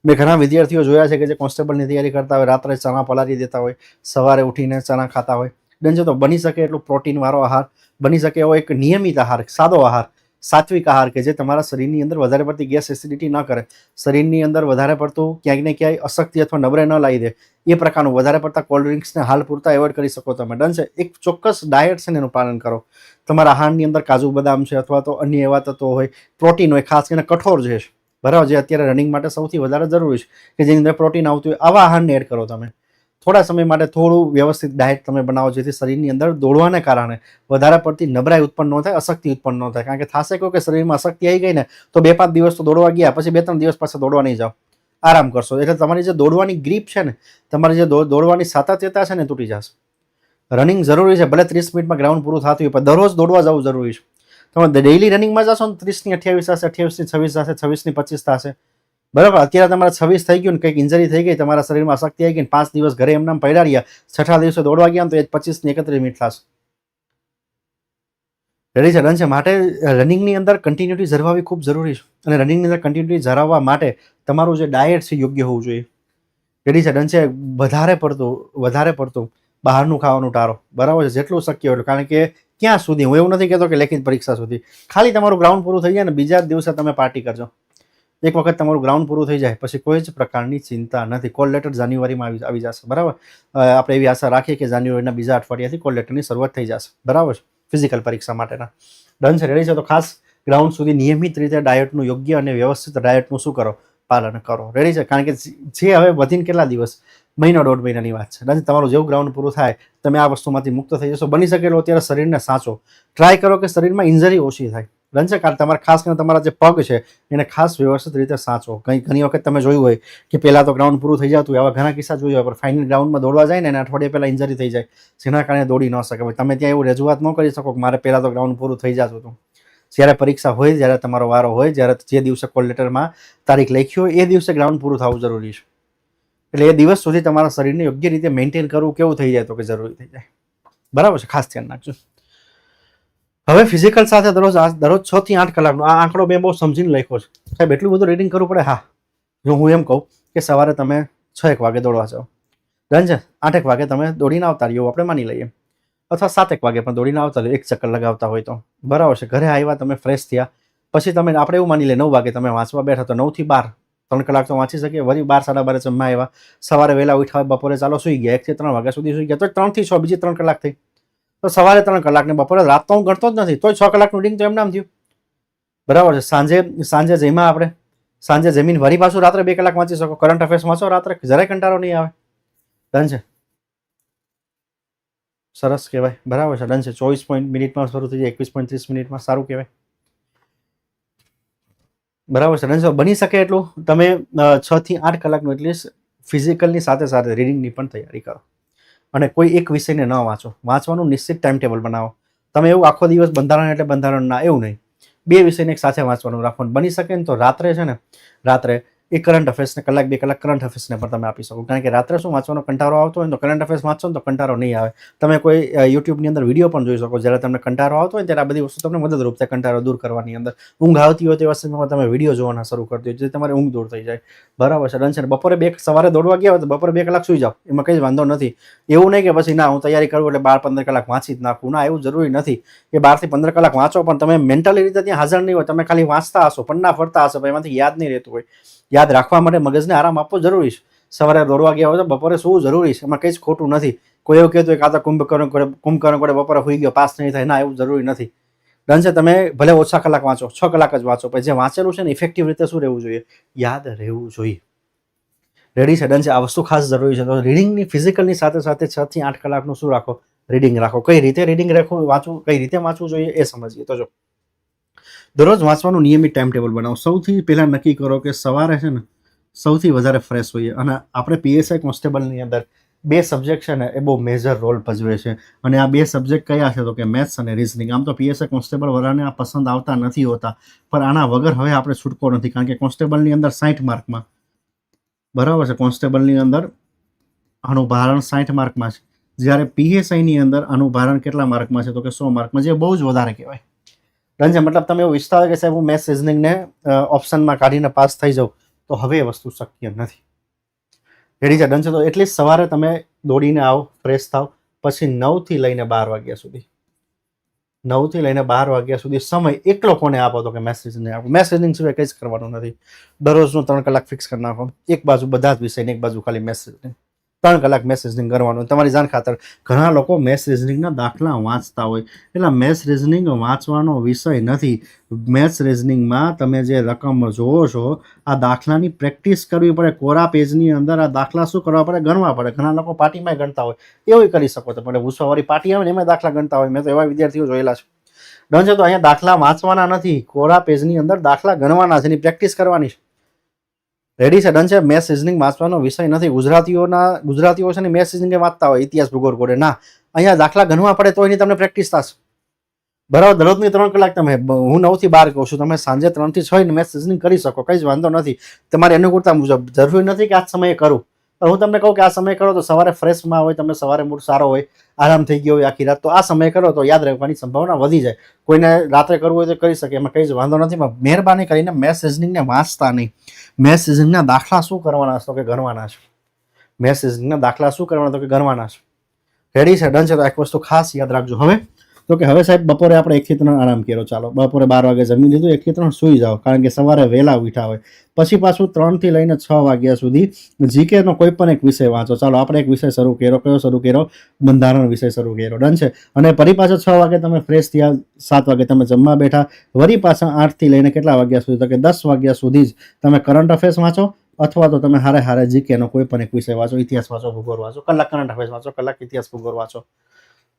મેં ઘણા વિદ્યાર્થીઓ જોયા છે કે જે કોન્સ્ટેબલની તૈયારી કરતા હોય, રાત્રે ચણા પલાળી દેતા હોય, સવારે ઉઠીને ચણા ખાતા હોય. છે તો બની શકે એટલું પ્રોટીનવાળો આહાર, બની શકે એવો એક નિયમિત આહાર, સાદો આહાર, સાત્વિક આહાર કે જે તમારા શરીરની અંદર વધારે પડતી ગેસ એસિડિટી ન કરે. શરીરની અંદર વધારે પડતું ક્યાંક ને ક્યાંય અશક્તિ અથવા નબળે ન લાવી દે. એ પ્રકારનું વધારે પડતા કોલ્ડ ડ્રિંક્સને હાલ પૂરતા એવોઇડ કરી શકો તમે. ડન છે એક ચોક્કસ ડાયટ છે ને એનું પાલન કરો. તમારા આહારની અંદર કાજુ બદામ છે અથવા તો અન્ય એવા તત્વો હોય, પ્રોટીન હોય, ખાસ કરીને કઠોળ જે છે. બરાબર જે અત્યારે રનિંગ માટે સૌથી વધારે જરૂરી છે કે જેની અંદર પ્રોટીન આવતું હોય, આવા આહારને એડ કરો તમે. થોડા સમય માટે થોડું વ્યવસ્થિત ડાયટ તમે બનાવો, જેથી શરીરની અંદર દોડવાને કારણે વધારે પડતી નબળાઈ ઉત્પન્ન ન થાય, અશક્તિ ઉત્પન્ન ન થાય. કારણ કે થશે કહો કે શરીરમાં અશક્તિ આવી ગઈ ને, તો બે પાંચ દિવસ તો દોડવા ગયા, પછી બે ત્રણ દિવસ પાસે દોડવા નહીં જાઓ. આરામ કરશો. એટલે તમારી જે દોડવાની ગ્રીપ છે ને, તમારી જે દોડવાની સાતત્યતા છે ને તૂટી જશે. રનિંગ જરૂરી છે, ભલે ત્રીસ મિનિટમાં ગ્રાઉન્ડ પૂરું થતું હોય, પણ દરરોજ દોડવા જવું જરૂરી છે. તમે ડેઇલી રનિંગમાં જશો ને ત્રીસની અઠ્યાવીસ હશે, અઠ્યાવીસની છવ્વીસ હશે, છવ્વીસની પચીસ થશે. બરાબર? અત્યારે તમારે છવ્વીસ થઈ ગયું ને કંઈક ઇન્જરી થઈ ગઈ, તમારા શરીરમાં શક્તિ આવી ગઈ ને પાંચ દિવસ ઘરે એમનામ પડ્યા રહ્યા, છઠ્ઠા દિવસે દોડવા ગયા તો એ પચીસની એકત્રીસ મિનિટ થશે. રેડી છે? રન છે? માટે રનિંગની અંદર કન્ટિન્યુટી જળવાવી ખૂબ જરૂરી છે. અને રનિંગની અંદર કન્ટિન્યુટી જરાવવા માટે તમારું જે ડાયટ છે યોગ્ય હોવું જોઈએ. રેડી છે? ડન છે? વધારે પડતું વધારે પડતું બહારનું ખાવાનું ટાળો. બરાબર છે? જેટલું શક્ય હોય. કારણ કે ક્યાં સુધી? હું એવું નથી કહેતો કે લેખિત પરીક્ષા સુધી. ખાલી તમારું ગ્રાઉન્ડ પૂરું થઈ જાય ને બીજા જ દિવસે તમે પાર્ટી કરજો. એક વખત તમારું ગ્રાઉન્ડ પૂરું થઈ જાય, પછી કોઈ જ પ્રકારની ચિંતા નથી. કોલ લેટર જાન્યુઆરીમાં આવી આવી જશે, બરાબર? આપણે એવી આશા રાખીએ કે જાન્યુઆરીના બીજા અઠવાડિયાથી કોલ લેટરની શરૂઆત થઈ જશે, બરાબર ફિઝિકલ પરીક્ષા માટેના. ડન છે રેડી છે? તો ખાસ ગ્રાઉન્ડ સુધી નિયમિત રીતે ડાયટનું યોગ્ય અને વ્યવસ્થિત ડાયટનું શું કરો? પાલન કરો. રેડી છે? કારણ કે જે હવે વધીને કેટલા દિવસ? મહિનો દોઢ મહિનાની વાત છે. ડન તમારું જેવું ગ્રાઉન્ડ પૂરું થાય, તમે આ વસ્તુમાંથી મુક્ત થઈ જશો. બની શકેલો અત્યારે શરીરને સાચો. ટ્રાય કરો કે શરીરમાં ઇન્જરી ઓછી થાય. છે? કારણ તમારે, ખાસ કરીને તમારા જે પગ છે, એને ખાસ વ્યવસ્થિત રીતે સાચો. કંઈ ઘણી વખત તમે જોયું હોય કે પહેલાં તો ગ્રાઉન્ડ પૂરું થઈ જતું એવા ઘણા કિસ્સા જોયું હોય, પણ ફાઇનલ ગ્રાઉન્ડમાં દોડવા જાય ને, એને અઠવાડિયા પહેલાં ઇન્જરી થઈ જાય. જેના કારણે દોડી ન શકે તમે ત્યાં એવું રજૂઆત ન કરી શકો કે મારે પહેલાં તો ગ્રાઉન્ડ પૂરું થઈ જતું હતું. જ્યારે પરીક્ષા હોય, જ્યારે તમારો વારો હોય, જ્યારે જે દિવસે કોલ લેટરમાં તારીખ લખી હોય, એ દિવસે ગ્રાઉન્ડ પૂરું થવું જરૂરી છે. એટલે એ દિવસ સુધી તમારા શરીરને યોગ્ય રીતે મેન્ટેન કરવું કેવું થઈ જાય તો કે જરૂરી થઈ જાય. બરાબર છે? ખાસ ધ્યાન રાખજો. હવે ફિઝિકલ સાથે દરરોજ દરરોજ છ થી આઠ કલાકનો, આ આંકડો મેં બહુ સમજીને લખ્યો છે. સાહેબ, એટલું બધું રીડિંગ કરવું પડે? હા. જો હું એમ કહું કે સવારે તમે છ એક વાગે દોડવા જાઓ. ડન છે? આઠેક વાગે તમે દોડીને આવતા રહ્યો, આપણે માની લઈએ. અથવા સાતેક વાગે પણ દોડીને આવતા હોય એક ચક્કર લગાવતા હોય તો. બરાબર છે. ઘરે આવ્યા તમે ફ્રેશ થયા. પછી તમે, આપણે એવું માની લે નવ વાગે તમે વાંચવા બેઠા તો નવથી બાર, ત્રણ કલાક તો વાંચી શકીએ. વળી બાર, સાડા બારે જમવા આવ્યા. સવારે વહેલા ઉઠ્યા બપોરે ચાલો સુઈ ગયા. એકથી ત્રણ વાગ્યા સુધી સુઈ ગયા. તો ત્રણથી છ, બીજી ત્રણ કલાક થઈ. તો સવારે ત્રણ કલાક ને બપોરે, રાત તો હું ગણતો જ નથી. તોય છ કલાકનું રીડિંગ તો એમ નામ થયું. બરાબર છે. સાંજે સાંજે જમ્યા આપણે, સાંજે જમીન વરી પાછું રાત્રે બે કલાક વાંચી શકો. કરંટ અફેર્સ વાંચો રાત્રે. જરાય કંટાળો નહીં આવે. ધન છે. સરસ કહેવાય. બરાબર છે. ડન છે. ચોવીસ પોઈન્ટ મિનિટમાં શરૂ થઈ જાય. એકવીસ પોઈન્ટ ત્રીસ મિનિટમાં સારું કહેવાય. બરાબર છે. ડન છે. બની શકે એટલું. તમે છ થી આઠ કલાકનું એટલીસ્ટ ફિઝિકલની સાથે સાથે રીડિંગની પણ તૈયારી કરો. અને કોઈ એક વિષયને ન વાંચો. વાંચવાનું નિશ્ચિત ટાઈમ ટેબલ બનાવો. તમે એવું આખો દિવસ બંધારણ એટલે બંધારણ ના, એવું નહીં. બે વિષયને એક સાથે વાંચવાનું રાખવાનું. બની શકે ને તો રાત્રે છે ને, રાત્રે એક કરંટ અફેર્સને કલાક બે કલાક કરંટ અફેર્સને પણ તમે આપી શકો. કારણ કે રાત્રે શું વાંચવાનો કંટાળો આવતો હોય તો કરંટ અફેર્સ વાંચો ને તો કંટાળો નહીં આવે. તમે કોઈ યુટ્યુબની અંદર વીડિયો પણ જોઈ શકો. જ્યારે તમને કંટાળો આવતો હોય ત્યારે આ બધી વસ્તુ તમને મદદરૂપ થાય કંટાળો દૂર કરવાની અંદર. ઊંઘ આવતી હોય તેવા સમયમાં તમે વીડિયો જોવાના શરૂ કરી દો, જેથી તમારી ઊંઘ દૂર થઈ જાય. બરાબર છે ડન છે. ને બપોરે બે, સવારે દોડવા ગયા હોય તો બપોરે બે કલાક સુઈ જાઓ. એમાં કંઈ વાંધો નથી. એવું નહીં કે પછી ના, હું તૈયારી કરું એટલે બાર, પંદર કલાક વાંચી જ નાખું. ના, એવું જરૂરી નથી. કે બારથી પંદર કલાક વાંચો, પણ તમે મેન્ટલી રીતે ત્યાં હાજર નહીં હોય. તમે ખાલી વાંચતા હશો પન્ના ફરતા હશો, પણ એમાંથી યાદ નહીં રહેતું હોય. યાદ રાખવા માટે મગજને આરામ આપવો જરૂરી છે. સવારે દોડવા ગયા હોય તો બપોરે શું જરૂરી છે, એમાં કંઈ જ ખોટું નથી. કોઈ એવું કહેતું હોય કે આ તો કુંભકર્ણ કરે કુંભકર્ણ કરે બપોરે હોઈ ગયો, પાસ નહીં થાય, ના, એવું જરૂરી નથી. ડન છે, તમે ભલે ઓછા કલાક વાંચો, છ કલાક જ વાંચો, પણ જે વાંચેલું છે ને ઇફેક્ટિવ રીતે શું રહેવું જોઈએ? યાદ રહેવું જોઈએ. રેડી છે? ડન છે, આ વસ્તુ ખાસ જરૂરી છે. તો રીડિંગની ફિઝિકલની સાથે સાથે છ થી આઠ કલાકનું શું રાખો? રીડિંગ રાખો. કઈ રીતે રીડિંગ રાખવું, વાંચવું, કઈ રીતે વાંચવું જોઈએ એ સમજીએ. તો જો. દરરોજ વાંચવાનું નિયમિત ટાઈમ ટેબલ બનાવો. સૌથી પહેલાં નક્કી કરો કે સવારે છે ને સૌથી વધારે ફ્રેશ હોઈએ. અને આપણે પીએસઆઈ કોન્સ્ટેબલની અંદર બે સબ્જેક્ટ છે ને એ બહુ મેજર રોલ ભજવે છે. અને આ બે સબ્જેક્ટ કયા છે તો કે મેથ્સ અને રિઝનિંગ આમ તો પીએસઆઈ કોન્સ્ટેબલ વાળાને આ પસંદ આવતા નથી હોતા. પણ આના વગર હવે આપણે છૂટકો નથી. કારણ કે કોન્સ્ટેબલની અંદર સાઠ માર્કમાં બરાબર છે? કોન્સ્ટેબલની અંદર આનું ભારણ સાઠ માર્કમાં છે. જ્યારે પીએસઆઈની અંદર આનું ભારણ કેટલા માર્કમાં છે તો કે સો માર્કમાં જે બહુ જ વધારે કહેવાય. છે મતલબ તમે એવું ઈચ્છતા કે સાહેબ હું મેથ્સ રિઝનિંગને ઓપ્શનમાં કાઢીને પાસ થઈ જાઉં, તો હવે એ વસ્તુ શક્ય નથી. રેડી છે? ડન છે તો એટલીસ્ટ સવારે તમે દોડીને આવો ફ્રેશ થાવ, પછી નવથી લઈને બાર વાગ્યા સુધી. નવથી લઈને બાર વાગ્યા સુધી સમય એકલો કોને આપો તો કે મેસેજને આપો? મેસેજિંગ સિવાય કંઈ જ કરવાનું નથી. દરરોજનું ત્રણ કલાક ફિક્સ કરી નાખો. એક બાજુ બધા જ વિષયને, એક બાજુ ખાલી રિઝનિંગ ત્રણ કલાક મેથ્સ રિઝનિંગ કરવાનું તમારી જાણ ખાતર ઘણા લોકો મેથ્સ રિઝનિંગના દાખલા વાંચતા હોય. એટલે મેથ્સ રિઝનિંગ વાંચવાનો વિષય નથી. મેથ્સ રિઝનિંગમાં તમે જે રકમ જોવો છો, આ દાખલાની પ્રેક્ટિસ કરવી પડે. કોરા પેજની અંદર આ દાખલા શું કરવા પડે? ગણવા પડે. ઘણા લોકો પાર્ટીમાં ગણતા હોય. એવું કરી શકો તો પણ ભૂસવાવાળી પાર્ટી આવે ને એમાં દાખલા ગણતા હોય. મેં તો એવા વિદ્યાર્થીઓ જોયેલા છે. ડન છે તો અહીંયા દાખલા વાંચવાના નથી. કોરા પેજની અંદર દાખલા ગણવાના છે. એની પ્રેક્ટિસ કરવાની છે. રેડી છે ડન છે. મેથ સિઝનિંગ વાંચવાનો વિષય નથી. ગુજરાતીઓના, ગુજરાતીઓ છે ને મેથ સિઝનિંગ વાંચતા હોય, ઇતિહાસ ભૂગોળ કોડે. ના, અહીંયા દાખલા ગણવા પડે તો એની તમને પ્રેક્ટિસ થશે. બરાબર, દરરોજની ત્રણ કલાક તમે, હું નવથી બાર કહું છું, તમે સાંજે ત્રણથી છ ને સિઝનિંગ કરી શકો, કંઈ જ વાંધો નથી. તમારે અનુકૂળતા મુજબ. જરૂરી નથી કે આ સમયે કરું. પણ હું તમને કહું કે આ સમય કરો તો સવારે ફ્રેશમાં હોય, તમને સવારે મૂડ સારો હોય, આરામ થઈ ગયો હોય આખી રાત, તો આ સમય કરો તો યાદ રાખવાની સંભાવના વધી જાય. કોઈને રાત્રે કરવું હોય તો કરી શકે, એમાં કંઈ જ વાંધો નથી, પણ મહેરબાની કરીને મેં સિઝનિંગને વાંચતા નહીં. મેં સિઝનિંગના દાખલા શું કરવાના છો કે ગણવાના છે? મેં સિઝનિંગના દાખલા શું કરવાના તો કે ગણવાના છે? રેડી છે? ડન છે? તો એક વસ્તુ ખાસ યાદ રાખજો. હવે તો કે હવે સાહેબ બપોરે આપણે એકથી ત્રણ આરામ કર્યો. ચાલો, બપોરે બાર વાગે જમી લીધું એકથી ત્રણ સૂઈ જાઓ, કારણ કે સવારે વહેલા ઉઠ્યા હોય. પછી પાછું ત્રણથી લઈને છ વાગ્યા સુધી જીકેનો કોઈ પણ એક વિષય વાંચો. ચાલો, આપણે એક વિષય શરૂ કર્યો. કયો શરૂ કર્યો? બંધારણ વિષય શરૂ કર્યો. ડન છે? અને ફરી પાછા છ વાગે તમે ફ્રેશ થયા, સાત વાગે તમે જમવા બેઠા. વરી પાછા આઠથી લઈને કેટલા વાગ્યા સુધી? તો કે દસ વાગ્યા સુધી જ તમે કરંટ અફેર્સ વાંચો, અથવા તો તમે હારે હારે જીકેનો કોઈ પણ એક વિષય વાંચો, ઇતિહાસ વાંચો, ભૂગોળ વાંચો, કલાક કરંટ અફેર્સ વાંચો, કલાક ઇતિહાસ, ભૂગોળ વાંચો.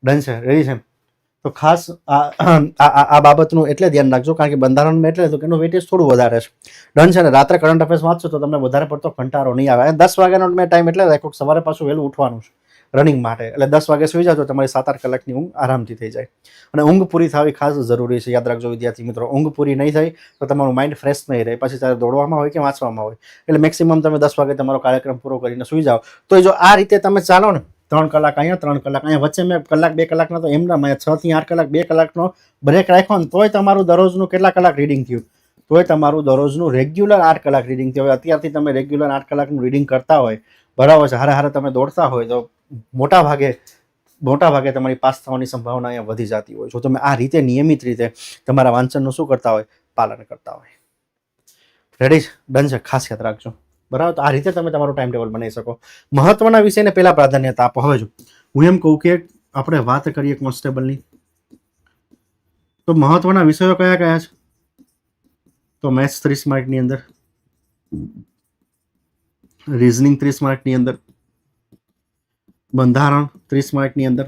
ડન છે? રેડી છે? તો ખાસ આ બાબતનું એટલે ધ્યાન રાખજો, કારણ કે બંધારણમાં એટલે તો કે એનું વેટેજ થોડું વધારે છે. ડન છે ને, રાત્રે કરંટ અફેર્સ વાંચશો તો તમને વધારે પડતો કંટાળો નહીં આવે. દસ વાગ્યાનો મેં ટાઈમ એટલે રાખ્યો સવારે પાછું વહેલું ઉઠવાનું છે રનિંગ માટે. એટલે દસ વાગે સુઈ જાઓ તો તમારી સાત આઠ કલાકની ઊંઘ આરામથી થઈ જાય. અને ઊંઘ પૂરી થવી ખાસ જરૂરી છે, યાદ રાખજો વિદ્યાર્થી મિત્રો. ઊંઘ પૂરી નહીં થઈ તો તમારું માઇન્ડ ફ્રેશ નહીં રહે. પછી ત્યારે દોડવામાં હોય કે વાંચવામાં હોય. એટલે મેક્સિમમ તમે દસ વાગે તમારો કાર્યક્રમ પૂરો કરીને સુઈ જાઓ. તો જો આ રીતે તમે ચાલો ને ત્રણ કલાક અહીંયા, ત્રણ કલાક અહીંયા. વચ્ચે મેં કલાક, બે કલાકના તો એમના મેં છ થી આઠ કલાક, બે કલાકનો બ્રેક રાખ્યો ને તોય તમારું દરરોજનું કેટલા કલાક રીડિંગ થયું? તોય તમારું દરરોજનું રેગ્યુલર આઠ કલાક રીડિંગ થયું. હવે અત્યારથી તમે રેગ્યુલર આઠ કલાકનું રીડિંગ કરતા હોય બરાબર છે. હારે હારે તમે દોડતા હોય તો મોટા ભાગે મોટા ભાગે તમારી પાસ થવાની સંભાવના અહીંયા વધી જતી હોય. જો તમે આ રીતે નિયમિત રીતે તમારા વાંચનનું શું કરતા હોય? પાલન કરતા હોય. રેડી ડન છે. ખાસ યાદ રાખજો. બરાબર? તો આ રીતે તમે તમારું ટાઈમ ટેબલ બનાવી શકો. મહત્વના વિષયને પહેલા પ્રાધાન્યતા આપો. હવે જો, હું એમ કહું કે આપણે વાત કરીએ કોન્સ્ટેબલની તો મહત્વના વિષયો કયા કયા છે? તો મેથ્સ ત્રીસ માર્કની અંદર. રિઝનિંગ ત્રીસ માર્કની અંદર. બંધારણ ત્રીસ માર્કની અંદર.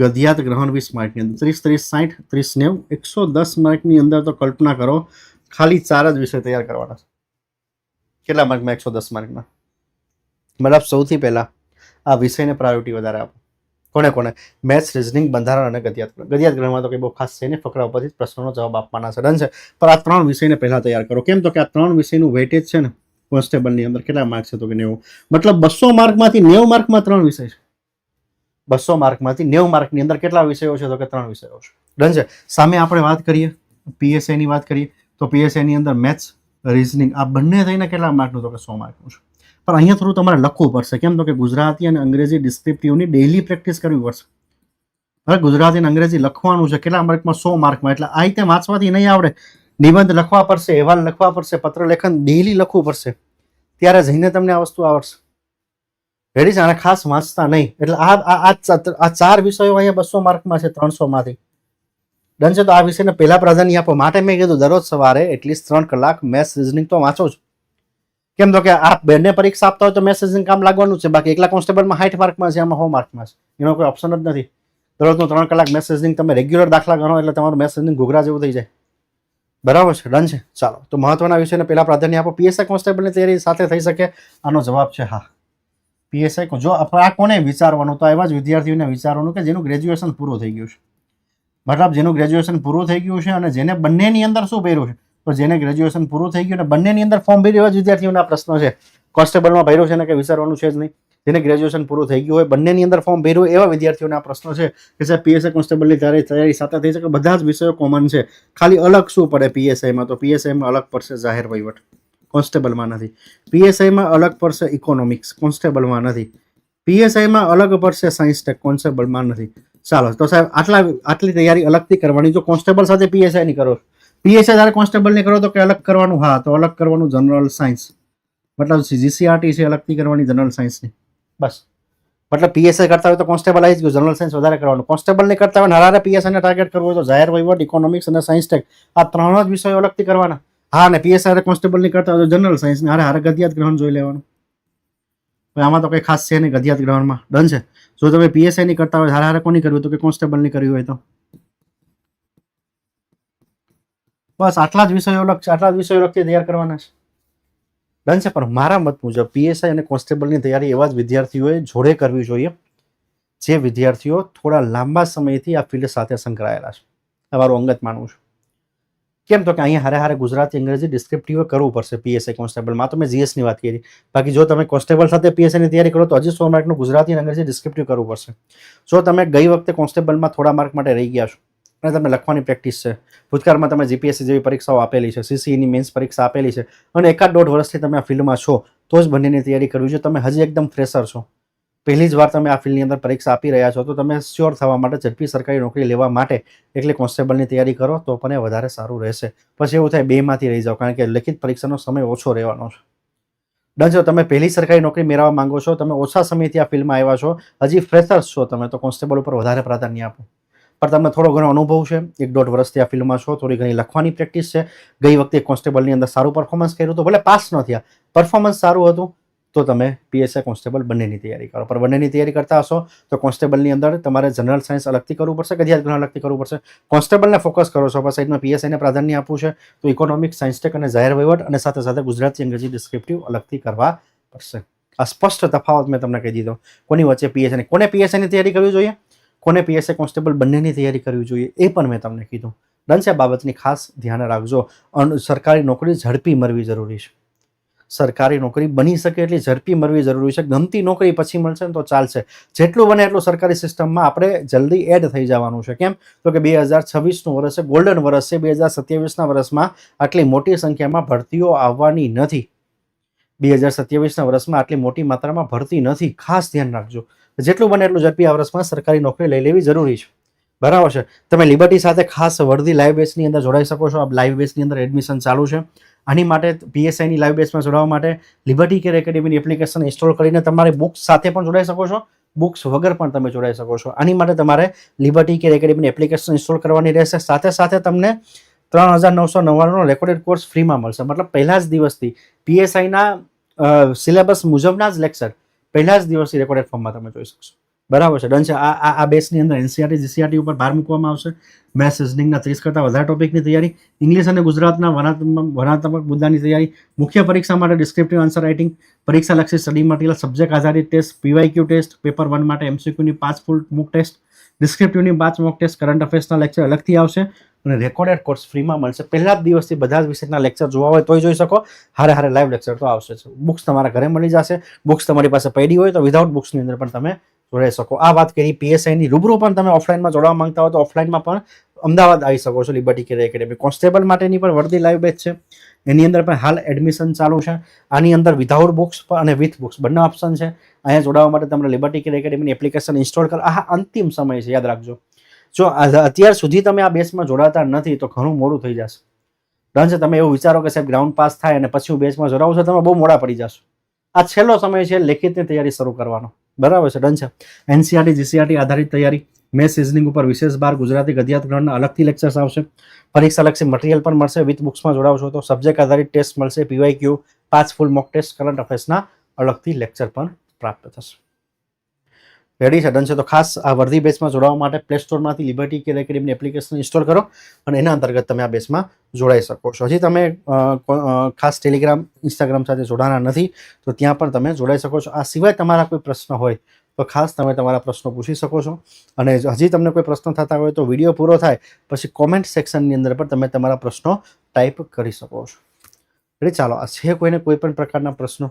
ગદ્યાત ગ્રહણ વીસ માર્કની અંદર. ત્રીસ ત્રીસ સાઠ ત્રીસ, નેવું, એકસો દસ માર્કની અંદર તો કલ્પના કરો, ખાલી ચાર જ વિષય તૈયાર કરવાના છે. કેટલા માર્કમાં? એકસો દસ માર્કમાં. મતલબ સૌથી પહેલાં આ વિષયને પ્રાયોરિટી વધારે આપો. કોને કોને મેથ્સ રિઝનિંગ બંધારણ અને ગદ્યાત ગદ્યાતગ્રહમાં તો કંઈ બહુ ખાસ છે ને ફકરા ઉપરથી પ્રશ્નોનો જવાબ આપવાના છે. ડન છે. પણ આ ત્રણ વિષયને પહેલાં તૈયાર કરો. કેમ તો કે આ ત્રણ વિષયનું વેટેજ છે ને, કોન્સ્ટેબલની અંદર કેટલા માર્ક છે તો કે નેવું? મતલબ બસો માર્કમાંથી નેવું માર્કમાં ત્રણ વિષય છે. બસો માર્કમાંથી નેવું માર્કની અંદર કેટલા વિષયો છે તો કે ત્રણ વિષયો છે. ડન છે. સામે આપણે વાત કરીએ પીએસઆઈની વાત કરીએ, તો પીએસઆઈની અંદર મેથ્સ રિઝનિંગ આ બંને થઈને કેટલા માર્કનું તો કે સો માર્કનું છે. પણ અહીંયા થોડું તમારે લખવું પડશે. કેમ તો કે ગુજરાતી અને અંગ્રેજી ડિસ્ક્રિપ્ટિવની ડેઇલી પ્રેક્ટિસ કરવી પડશે. હવે ગુજરાતી અને અંગ્રેજી લખવાનું છે. કેટલા માર્કમાં સો માર્કમાં એટલે આ રીતે વાંચવાથી નહીં આવડે. નિબંધ લખવા પડશે, અહેવાલ લખવા પડશે પત્ર લેખન ડેઇલી લખવું પડશે. ત્યારે જઈને તમને આ વસ્તુ આવડશે. રેડી છે? આને ખાસ વાંચતા નહીં. એટલે આ આ ચાર વિષયો અહીંયા બસો માર્કમાં છે ત્રણસોમાંથી ડન છે તો આ વિષયને પહેલા પ્રાધાન્ય આપો માટે મેં કીધું, દરરોજ સવારે એટલીસ્ટ ત્રણ કલાક મેથ્સ રિઝનિંગ તો વાંચો જ. કેમ તો કે આ બંને પરીક્ષા આપતા હોય તો મેથ્સ રિઝનિંગ કામ લાગવાનું છે. બાકી એકલા કોન્સ્ટેબલમાં સાઠ માર્કમાં છે, આમાં સો માર્કમાં છે. એનો કોઈ ઓપ્શન જ નથી. દરરોજનું ત્રણ કલાક મેથ્સ રિઝનિંગ તમે રેગ્યુલર દાખલા ગણો એટલે તમારું મેથ્સ રિઝનિંગ ઘૂઘરા જેવું થઈ જાય. બરાબર છે? ડન છે? ચાલો. તો મહત્વના વિષયને પહેલા પ્રાધાન્ય આપો. પીએસઆઈ કોન્સ્ટેબલની તૈયારી સાથે થઈ શકે? આનો જવાબ છે હા. પીએસઆઈ જો આ કોને વિચારવાનું? તો એવા જ વિદ્યાર્થીઓને વિચારવાનું કે જેનું ગ્રેજ્યુએશન પૂરું થઈ ગયું છે. મતલબ જેનું ગ્રેજ્યુએશન પૂરું થઈ ગયું છે અને જેને બંનેની અંદર શું ભર્યું છે? તો જેને ગ્રેજ્યુએશન પૂરું થઈ ગયું અને બંનેની અંદર ફોર્મ ભરી એવા વિદ્યાર્થીઓના પ્રશ્નો છે. કોન્સ્ટેબલમાં ભર્યું છે ને કે વિચારવાનું છે જ નહીં. જેને ગ્રેજ્યુએશન પૂરું થઈ ગયું હોય, બંનેની અંદર ફોર્મ ભર્યું એવા વિદ્યાર્થીઓના પ્રશ્નો છે કે સાહેબ પીએસઆઈ કોન્સ્ટેબલની તારી તૈયારી સાથે થઈ શકે? બધા જ વિષયો કોમન છે. ખાલી અલગ શું પડે પીએસઆઈમાં તો પીએસઆઈમાં અલગ પડશે જાહેર વહીવટ. કોન્સ્ટેબલમાં નથી. પીએસઆઈમાં અલગ પડશે ઇકોનોમિક્સ કોન્સ્ટેબલમાં નથી. પીએસઆઈમાં અલગ પડશે સાયન્સ ટેક કોન્સ્ટેબલમાં નથી. ચાલો, તો સાહેબ, આટલા આટલી તૈયારી અલગથી કરવાની. જો કોન્સ્ટેબલ સાથે પીએસઆઈની કરો પીએસઆઈ કોન્સ્ટેબલ કોન્સ્ટેબલની કરો તો કે અલગ કરવાનું? હા, તો અલગ કરવાનું જનરલ સાયન્સ મતલબ જીસીઆરટી છે, અલગથી કરવાની જનરલ સાયન્સની બસ. મતલબ પીએસઆઈ કરતા હોય તો કોન્સ્ટેબલ આવી ગયું જનરલ સાયન્સ વધારે કરવાનું. કોન્સ્ટેબલ નહીં કરતા હોય હારે પીએસઆઈને ટાર્ગેટ કરવું હોય તો જાહેર વહીવટ ઇકોનોમિક્સ અને સાયન્સ ટેક આ ત્રણ જ વિષયો અલગથી કરવાના. હા અને પીએસઆઈ કોન્સ્ટેબલ નહીં કરતા હોય તો જનરલ સાયન્સ ને હારે હારે ગતિયાત ગ્રહણ જોઈ લેવાનું. આમાં તો કંઈ ખાસ છે નહીં, ગધિયાત ગ્રહણમાં ડન છે. જો તમે પીએસઆઈ ની કરતા હોય, હારે હારે કોની કરવી તો કે કોન્સ્ટેબલની કરવી હોય તો. બસ, આટલા જ વિષયો લક્ષ આટલા જ વિષયો લક્ષી તૈયાર કરવાના છે. ડન છે, પણ મારા મત મુજબ પીએસઆઈ અને કોન્સ્ટેબલની તૈયારી એવા જ વિદ્યાર્થીઓએ જોડે કરવી જોઈએ, જે વિદ્યાર્થીઓ થોડા લાંબા સમયથી આ ફિલ્ડ સાથે સંકળાયેલા છે. તમારું મારું અંગત માનવું છે. કેમ તો કે અહીંયા હારે હારે ગુજરાતી, અંગ્રેજી ડિસ્ક્રિપ્ટિવ કરવું પડશે પીએસઆઈ કોન્સ્ટેબલમાં તો મેં જીએસની વાત કરી. બાકી જો તમે કોન્સ્ટેબલ સાથે પીએસઆઈની તૈયારી કરો, તો હજી સો માર્કનું ગુજરાતી અને અંગ્રેજી ડિસ્ક્રિપ્ટિવ કરવું પડશે. જો તમે ગઈ વખતે કોન્સ્ટેબલમાં થોડા માર્ક માટે રહી ગયા છો, અને તમે લખવાની પ્રેક્ટિસ છે, ભૂતકાળમાં તમે જીપીએસસી જેવી પરીક્ષાઓ આપેલી છે સીસીઈની મેન્સ પરીક્ષા આપેલી છે, અને એકાદ દોઢ વર્ષથી તમે આ ફિલ્ડમાં છો, તો જ બંનેની તૈયારી કરવી છે તમે હજી એકદમ ફ્રેશર છો. પહેલી જ વાર તમે આ ફિલ્ડની અંદર પરીક્ષા આપી રહ્યા છો, તો તમે શ્યોર થવા માટે ઝડપી સરકારી નોકરી લેવા માટે એટલે કોન્સ્ટેબલની તૈયારી કરો, તો પણ વધારે સારું રહેશે. પછી એવું થાય બેમાંથી રહી જાઓ, કારણ કે લેખિત પરીક્ષાનો સમય ઓછો રહેવાનો છે. ડન છો તમે પહેલી સરકારી નોકરી મેળવવા માંગો છો, તમે ઓછા સમયથી આ ફિલ્ડમાં આવ્યા છો, હજી ફ્રેશર્સ છો તમે, તો કોન્સ્ટેબલ ઉપર વધારે પ્રાધાન્ય આપો. પણ તમને થોડો ઘણો અનુભવ છે, એક દોઢ વર્ષથી આ ફિલ્ડમાં છો, થોડી ઘણી લખવાની પ્રેક્ટિસ છે. ગઈ વખતે કોન્સ્ટેબલની અંદર સારું પરફોર્મન્સ કર્યું હતું, ભલે પાસ ન થયા પરફોર્મન્સ સારું હતું તો તમે પીએસઆઈ કોન્સ્ટેબલ બંનેની તૈયારી કરો. પણ બંનેની તૈયારી કરતા હશો તો કોન્સ્ટેબલની અંદર તમારે જનરલ સાયન્સ અલગથી કરવું પડશે કે અધ્યાત્મ અલગથી કરવું પડશે? કોન્સ્ટેબલને ફોકસ કરો છો સાઈડમાં પીએસઆઈને પ્રાધાન્ય આપવું છે, તો ઇકોનોમિક સાયન્સ ટેક અને જાહેર વહીવટ અને સાથે સાથે ગુજરાતી, અંગ્રેજી ડિસ્ક્રિપ્ટિવ અલગથી કરવા પડશે. આ સ્પષ્ટ તફાવત મેં તમને કહી દીધો. કોની વચ્ચે પીએસઆઈને કોને પીએસઆઈની તૈયારી કરવી જોઈએ? કોને પીએસઆઈ કોન્સ્ટેબલ બંનેની તૈયારી કરવી જોઈએ? એ પણ મેં તમને કીધું. ડન છે બાબતની ખાસ ધ્યાન રાખજો. અને સરકારી નોકરી ઝડપી મળવી જરૂરી છે. સરકારી નોકરી બની શકે એટલી ઝડપી મળવી જરૂરી છે. ગમતી નોકરી પછી મળશે ને તો ચાલશે. જેટલું બને એટલું સરકારી સિસ્ટમમાં આપણે જલ્દી એડ થઈ જવાનું છે. કેમ? તો કે બે હજાર છવ્વીસનું વર્ષ છે ગોલ્ડન વર્ષ છે. બે હજાર સત્યાવીસના વર્ષમાં આટલી મોટી સંખ્યામાં ભરતીઓ આવવાની નથી. બે હજાર સત્યાવીસના વર્ષમાં આટલી મોટી માત્રામાં ભરતી નથી. ખાસ ધ્યાન રાખજો. જેટલું બને એટલું ઝડપી આ વર્ષમાં સરકારી નોકરી લઈ લેવી જરૂરી છે. બરાબર છે? તમે લિબર્ટી સાથે ખાસ વર્ધી લાઈવ બેસની અંદર જોડાઈ શકો છો. આ લાઈવ બેસની અંદર એડમિશન ચાલુ છે. આની માટે પીએસઆઈની લાઈવ બેસમાં જોડાવા માટે લિબર્ટી કેર એકેડેમીની એપ્લિકેશન ઇન્સ્ટોલ કરીને તમારે બુક્સ સાથે પણ જોડાઈ શકો છો. બુક્સ વગર પણ તમે જોડાઈ શકો છો. આની માટે તમારે લિબર્ટી કેર એકેડેમીની એપ્લિકેશન ઇન્સ્ટોલ કરવાની રહેશે. સાથે સાથે તમને ત્રણ હજાર નવસો નવ્વાણુંનો રેકોર્ડેડ કોર્સ ફ્રીમાં મળશે. મતલબ પહેલા જ દિવસથી પીએસઆઈના સિલેબસ મુજબના જ લેક્ચર પહેલા જ દિવસથી રેકોર્ડેડ ફોર્મમાં તમે જોઈ શકશો. બરાબર છે. ડન છે. આ આ બેસની અંદર એનસીઆરટી જીસીઆરટી ઉપર ભાર મૂકવામાં આવશે. મેથ્સ રિઝનિંગના ત્રીસ કરતાં વધારે ટોપિકની તૈયારી. ઇંગ્લિશ અને ગુજરાતના વર્ણાત્મક મુદ્દાની તૈયારી. મુખ્ય પરીક્ષા માટે ડિસ્ક્રિપ્ટિવ આન્સર રાઇટિંગ પરીક્ષાલક્ષી સ્ટડી મટીરિયલ સબ્જેક્ટ આધારિત test PYQ test paper one માટે એમસીક્યુની પાંચ ફૂલ મુક ટેસ્ટ ડિસ્ક્રિપ્ટિવની પાંચ મોક ટેસ્ટ કરંટ અફેર્સના લેક્ચર અલગથી આવશે અને રેકોર્ડેડ કોર્સ ફ્રીમાં મળશે. પહેલા જ દિવસથી બધા જ વિષયના લેક્ચર જોવા હોય તોય જોઈ શકો. હારે હારે લાઈવ લેક્ચર તો આવશે બુક્સ તમારા ઘરે મળી જશે. બુક્સ તમારી પાસે પડી હોય તો વિધાઉટ બુક્સની અંદર પણ તમે જોડાઈ શકો. આ વાત કરી પીએસઆઈની રૂબરૂ પણ તમે ઓફલાઈનમાં જોડાવા માંગતા હો તો ઓફલાઈનમાં પણ અમદાવાદ આવી શકો છો લિબર્ટી કેર એકેડેમી કોન્સ્ટેબલ માટેની પણ વર્દી લાઈવ બેચ છે. એની અંદર પણ હાલ એડમિશન ચાલુ છે. આની અંદર વિધાઉટ બુક્સ અને વિથ બુક્સ બંને ઓપ્શન છે. અહીંયા જોડાવા માટે તમારે લિબર્ટી કેર એકેડેમીની એપ્લિકેશન ઇન્સ્ટોલ કર આ અંતિમ સમય છે, યાદ રાખજો. જો અત્યાર સુધી તમે આ બેચમાં જોડાતા નથી તો ઘણું મોડું થઈ જશે. ડન છે, તમે એવું વિચારો કે સાહેબ ગ્રાઉન્ડ પાસ થાય અને પછી હું બેચમાં જોડાવું છું, તમે બહુ મોડા પડી જશો. આ છેલ્લો સમય છે, લેખિતની તૈયારી શરૂ કરવાનો. બરાબર છે ડન છે. એનસીઆરટી જીસીઆરટી આધારિત તૈયારી. મેથ્સ, સિઝનિંગ ઉપર વિશેષ બાર ગુજરાતી ગદ્યાત ગ્રહણના અલગથી લેક્ચર્સ આવશે. પરીક્ષાલક્ષી મટીરિયલ પણ મળશે. વિથ બુક્સમાં જોડાવશો તો સબ્જેક્ટ આધારિત ટેસ્ટ મળશે. પીવાય ક્યુ પાંચ ફૂલ મોક ટેસ્ટ કરંટ અફેર્સના અલગથી લેક્ચર પણ પ્રાપ્ત થશે. રેડી છે? ડન છે? તો ખાસ આ વર્ધી બેચમાં જોડાવા માટે પ્લે સ્ટોરમાંથી લિબર્ટી કેર એકેડેમીની એપ્લિકેશન ઇન્સ્ટોલ કરો અને એના અંતર્ગત તમે આ બેચમાં જોડાઈ શકો છો. હજી તમે ખાસ ટેલિગ્રામ ઇન્સ્ટાગ્રામ સાથે જોડાના નથી, તો ત્યાં પણ તમે જોડાઈ શકો છો. આ સિવાય તમારા કોઈ પ્રશ્ન હોય, તો ખાસ તમે તમારા પ્રશ્નો પૂછી શકો છો. અને હજી તમને કોઈ પ્રશ્ન થતા હોય, તો વીડિયો પૂરો થાય, પછી કોમેન્ટ સેક્શનની અંદર પણ તમે તમારા પ્રશ્નો ટાઈપ કરી શકો છો. એટલે ચાલો, આ છે કોઈને કોઈ પણ પ્રકારના પ્રશ્નો?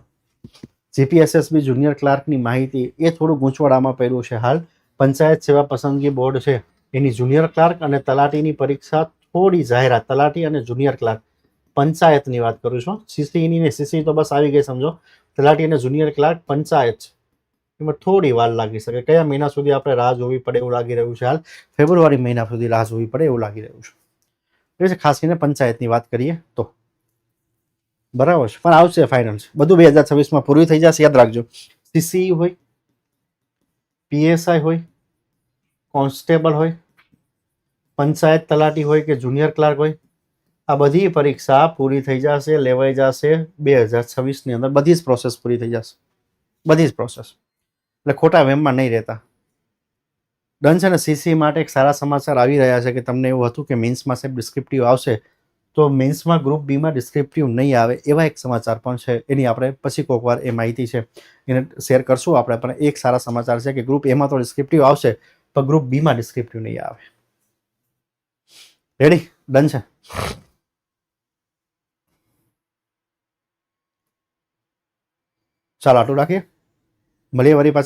જીપીએસએસબી જુનિયર ક્લાર્કની માહિતી એ થોડું ગૂંચવાડામાં પડ્યું છે હાલ. પંચાયત સેવા પસંદગી બોર્ડ છે. એની જુનિયર ક્લાર્ક અને તલાટીની પરીક્ષા થોડી જાહેરાત, તલાટી અને જુનિયર ક્લાર્ક. પંચાયતની વાત કરું છું. સીસીની ને સીસી તો બસ આવી ગઈ સમજો. તલાટી અને જુનિયર ક્લાર્ક પંચાયત એમાં થોડી વાર લાગી શકે. કયા મહિના સુધી આપણે રાહ જોવી પડે એવું લાગી રહ્યું છે હાલ? ફેબ્રુઆરી મહિના સુધી રાહ જોવી પડે એવું લાગી રહ્યું છે. એ છે ખાસ કરીને પંચાયતની વાત કરીએ તો બરાબર છે. પણ આવશે ફાઇનલ બધું બે હજાર છવ્વીસમાં પૂરું થઈ જશે, યાદ રાખજો. સીસી હોય પીએસઆઈ હોય, કોન્સ્ટેબલ હોય, પંચાયત તલાટી હોય કે જુનિયર ક્લાર્ક હોય, આ બધી પરીક્ષા પૂરી થઈ જશે, લેવાઈ જશે બે હજાર છવ્વીસની અંદર. બધી જ પ્રોસેસ પૂરી થઈ જશે. બધી જ પ્રોસેસ એટલે ખોટા વેમમાં નહીં રહેતા. ડન છે ને સીસી માટે એક સારા સમાચાર આવી રહ્યા છે કે તમને એવું હતું કે મીન્સમાં સાહેબ ડિસ્ક્રિપ્ટિવ આવશે? તો મેન્સમાં ગ્રુપ બીમાં ડિસ્ક્રિપ્ટિવ નહીં આવે એવા એક સમાચાર પણ છે. એની આપણે પછી કોઈક વાર એ માહિતી છે. એને શેર કરશું આપણે, પણ એક સારા સમાચાર છે કે ગ્રુપ એમાં તો ડિસ્ક્રિપ્ટિવ આવશે, પણ ગ્રુપ બીમાં ડિસ્ક્રિપ્ટિવ નહીં આવે. રેડી ડન છે? ચાલો, આટલું રાખીએ. મળીએ વળી પાછા.